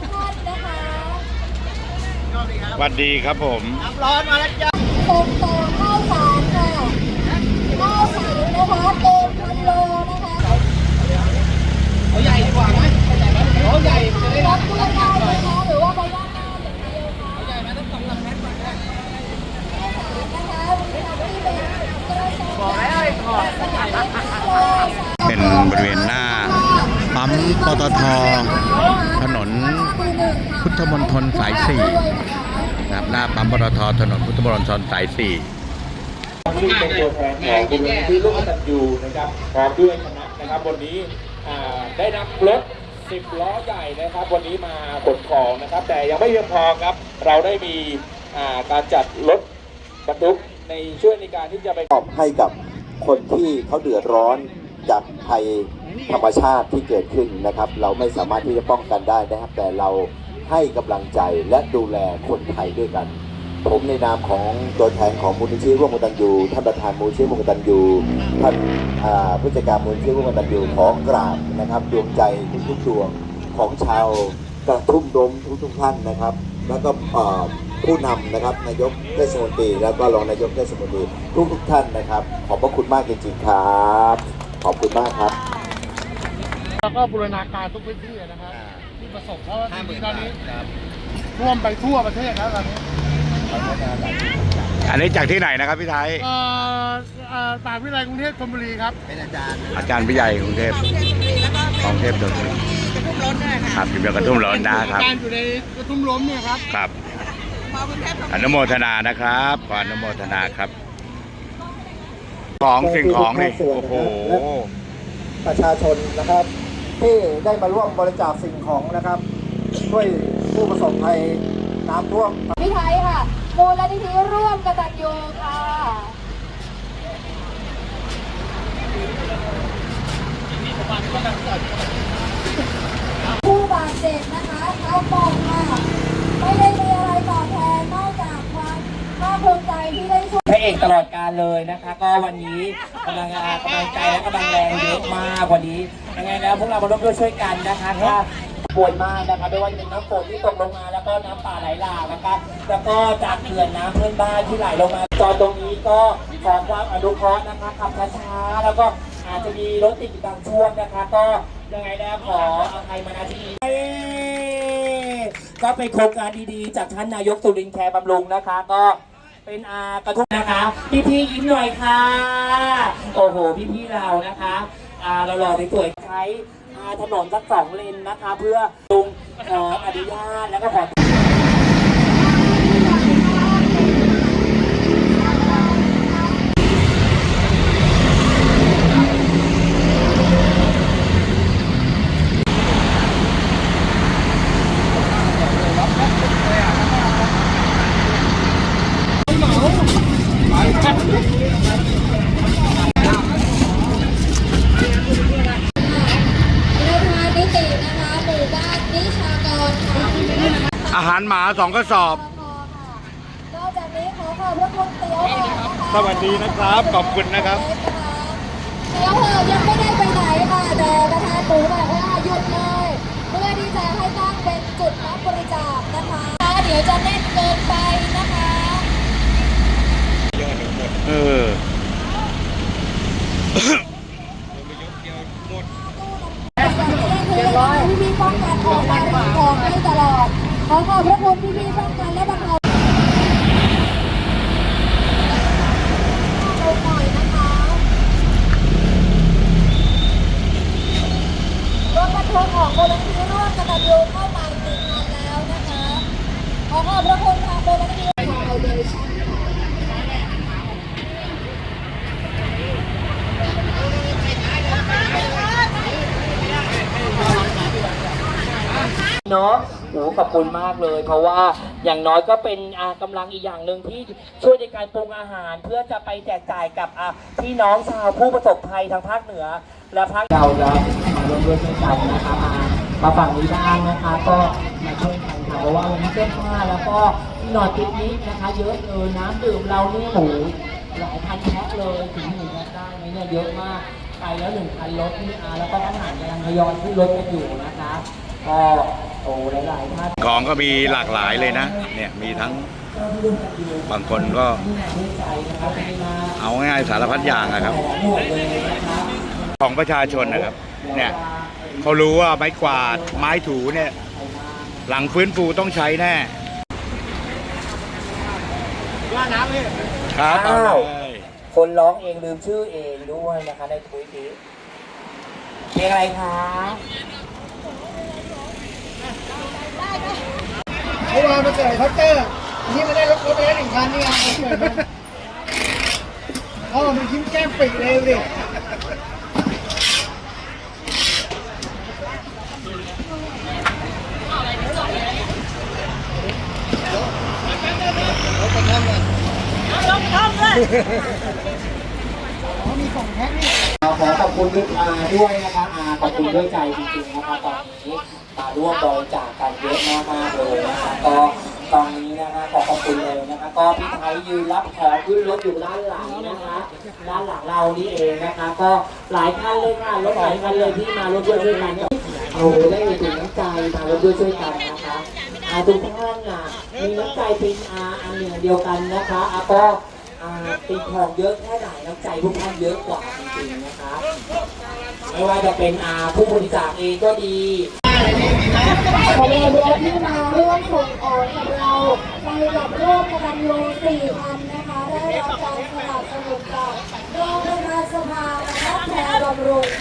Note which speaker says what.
Speaker 1: กท่านนะคะ
Speaker 2: สวัสดีครับผม
Speaker 3: ร้อนมาแล้วจ้า
Speaker 1: ส่งต่อข้าวสารค่ะข้าวสารนะคะเต็มพันโลนะคะ
Speaker 3: เอาใหญ่ดีกว่าไหมเอาใหญ่จะได้
Speaker 1: รับด้วยได้นะคะหรือว่าไปด้านหน้าอย่างเดียวค่ะ
Speaker 3: ใหญ่มาต้องสองลำแม็กก่อนนะ
Speaker 1: นะคะมีทั้งที่เป็นกระสอบ
Speaker 3: บอกแล้วไอ้ขอด
Speaker 2: เป็นบริเวณหน้าปั๊มปตทถนน พุทธมณฑลสายสี่นะครับหน้าปั๊มปตทถนนพุทธมณฑลสายสี่
Speaker 4: ซึ่งเป็นตัวแทนของมูลนิธิร่วมกตัญญูนะครับพร้อมด้วยคณะนะครับวันนี้ได้นำรถ10ล้อใหญ่นะครับ วันนี้มาขนของนะครับ แต่ยังไม่เพียงพอครับ เราได้มีการจัดรถบรรทุกในช่วยในการที่จะไป
Speaker 5: มอบให้กับคนที่เขาเดือดร้อนจากภัยธรรมชาติที่เกิดขึ้นนะครับ เราไม่สามารถที่จะป้องกันได้นะครับ แต่เรา ให้กำลังใจและดูแลคนไทยด้วยกัน ผมในนามของตัวแทนของมูลนิธิร่วมกตัญญูท่านประธานมูลนิธิร่วมกตัญญูท่านผู้จัดการมูลนิธิร่วมกตัญญูขอกราบนะครับดวงใจทุกๆดวงของชาวกระทุ่มดมทุกๆท่านนะครับ แล้วก็ผู้นำนะครับนายกเทศมนตรีแล้วก็รองนายกเทศมนตรีทุกทุกๆท่านนะครับ ขอบพระคุณมากจริงๆครับ ขอบคุณมากครับ
Speaker 6: แล้วก็บูรณาการทุกพื้นที่นะครับ ที่ประสบเพราะว่าจริงๆตอนนี้ร่วมไปทั่วประเทศแล้วตอนนี้
Speaker 2: อันนี้จากที่ไหนนะครับพี่ไทย
Speaker 6: เอ่อเอ่อต่างวิทยาลัยกรุงเทพธนบุรีครับ
Speaker 3: เป็นอาจารย์
Speaker 2: อาจารย์วิทยากรุงเทพกรุงเทพโดนครับอยู่เดียวกระทุ่มร้อนนะครับ
Speaker 6: การอยู่ในกระทุ่มล้มเนี่ยครับ
Speaker 2: ครับอนุโมทนานะครับขออนุโมทนาครับ ของสิ่งของนี่โอ้โห
Speaker 5: ประชาชนนะครับ ที่ได้มาร่วมบริจาคสิ่งของนะครับช่วยผู้ประสบภัยน้ำท่วม
Speaker 1: พี่ไทยค่ะมูลนิธิร่วมกตัญญูค่ะผู้บาดเจ็บนะคะเขาบอกว่าไม่ได้มีอะไรตอบแทนนอกจากความภาคภูมิใจที่
Speaker 3: เอกตลอดการเลยนะคะ ก็วันนี้กำลังอากำลังใจและกำลังแรงเยอะมากวันนี้ยังไงแล้วพวกเรามาร่วมด้วยช่วยกันนะคะถ้าป่วยมากนะคะไม่ว่าจะเป็นน้ำฝนที่ตกลงมาแล้วก็น้ำป่าไหลหลากนะคะแล้วก็จากเขื่อนน้ำเพื่อนบ้านที่ไหลลงมาตอนตรงนี้ก็ขอความอนุเคราะห์นะคะขับช้าๆแล้วก็อาจจะมีรถติดบางช่วงนะคะ ก็ยังไงแล้วขออภัยมาณที่ก็เป็นโครงการดีๆ จากท่านนายกสุรินทร์แคร์บำรุงนะคะ ก็ เป็นอากระทุนะคะ พี่พี่ยิ้มหน่อยค่ะ โอ้โห พี่พี่เรานะคะอาเราหล่อสวยๆใช้อาถนนสักสองเลนนะคะ เพื่อลุงขออนุญาตแล้วก็ขอ
Speaker 1: ประธานนิตินะคะหมู่บ้านนิชากรค่ะ
Speaker 2: อาหารหมาสองกระสอบ
Speaker 1: นอกจากนี้ขอขอบพระคุณเตี๋ยวหอนะคะ
Speaker 2: สวัสดีนะครับขอบคุณนะครับ
Speaker 1: เตี๋ยวหอยังไม่ได้ไปไหนค่ะแต่ประธานหมูบอกว่าหยุดเลยเพื่อที่จะให้ตั้งเป็นจุดรับบริจาคนะคะเดี๋ยวจะแน่นเกินไปนะคะ
Speaker 2: เออ
Speaker 1: พี่พี่ป้องกันของการของให้ตลอด ขอขอบพระคุณพี่พี่องกันและบรรเทาลงหน่อยนะคะรถบรรทุกของมูลนิธิร่วมกตัญญูเข้ามาอีกหนึ่งคันแล้วนะคะ ขอขอบพระคุณทางมูลนิธิฟาเดชั่น
Speaker 3: เนาะโอ้ขอบคุณมากเลย เพราะว่าอย่างน้อยก็เป็นอ่ากำลังอีกอย่างหนึ่งที่ช่วยในการปรุงอาหาร เพื่อจะไปแจกจ่ายกับอ่าพี่น้องชาวผู้ประสบภัยทางภาคเหนือ และภาคเราจะมาร่วมด้วยช่วยกันนะคะมามาฝั่งนี้บ้างนะคะ ก็มาช่วยกันค่ะเพราะว่าวันนี้เสื้อผ้าแล้วก็ที่นอนปิกนิกนะคะ เยอะเลยน้ำดื่มเราเนี่ยโอ้หลายพันแพ็คเลยถึงหนึ่งแพ็คได้ไหมเนี่ยเยอะมากไปแล้วหนึ่งพันรถนี่อาแล้วก็อาหารกำลังทยอยขึ้นรถกันอยู่นะคะก็ โอ้หลายๆท่าน
Speaker 2: ของก็มีหลากหลายเลยนะ เนี่ยมีทั้งบางคนก็ เอาง่ายๆสารพัดอย่างนะครับ ของประชาชนนะครับ เนี่ยเขารู้ว่าไม้กวาดไม้ถูเนี่ย หลังฟื้นฟูต้องใช้แน่ครับเอา
Speaker 3: อ้าว
Speaker 2: เลย
Speaker 3: คนร้องเองลืมชื่อเองด้วยนะคะในทวิตนี้เพลงอะไรคะ
Speaker 6: เมื่อวานมาเกิดพัตเตอร์นี่มาได้รถรถไปแล้วหนึ่งคันนี่ไงเกิดมาอ๋อมันยิ้มแก้มปิดเลยดิ
Speaker 3: ขอขอบคุณทุกอาด้วยนะคะอาขอบคุณด้วยใจจริงๆนะคะตอนนี้ มาร่วมบริจาคกันเยอะมากๆเลยนะคะก็ตอนนี้นะคะขอขอบคุณเลยนะคะก็พี่ไทยยืนรับของขึ้นรถอยู่ด้านหลังนะคะด้านหลังเรานี่เองนะคะ ก็หลายท่านเลยค่ะรถหลายคันเลยที่มาร่วมด้วยช่วยกันเอาได้มีถึงน้ำใจมาร่วมด้วยช่วยกันนะคะอาทุกท่านน่ะมีน้ำใจเป็นอาอันหนึ่งเดียวกันนะคะอาก็อ่าตีของเยอะแค่ไหนน้ำใจทุกท่านเยอะกว่าจริงๆนะคะไม่ว่าจะเป็นอาผู้บริจาคเองก็ดี
Speaker 1: ขอเรียนรู้ที่มาร่วมส่งออกกับเราในกับร่วมกตันโลสี่พันนะคะได้รับการสนับสนุนจากรองประธานสภาและแพรบำรุง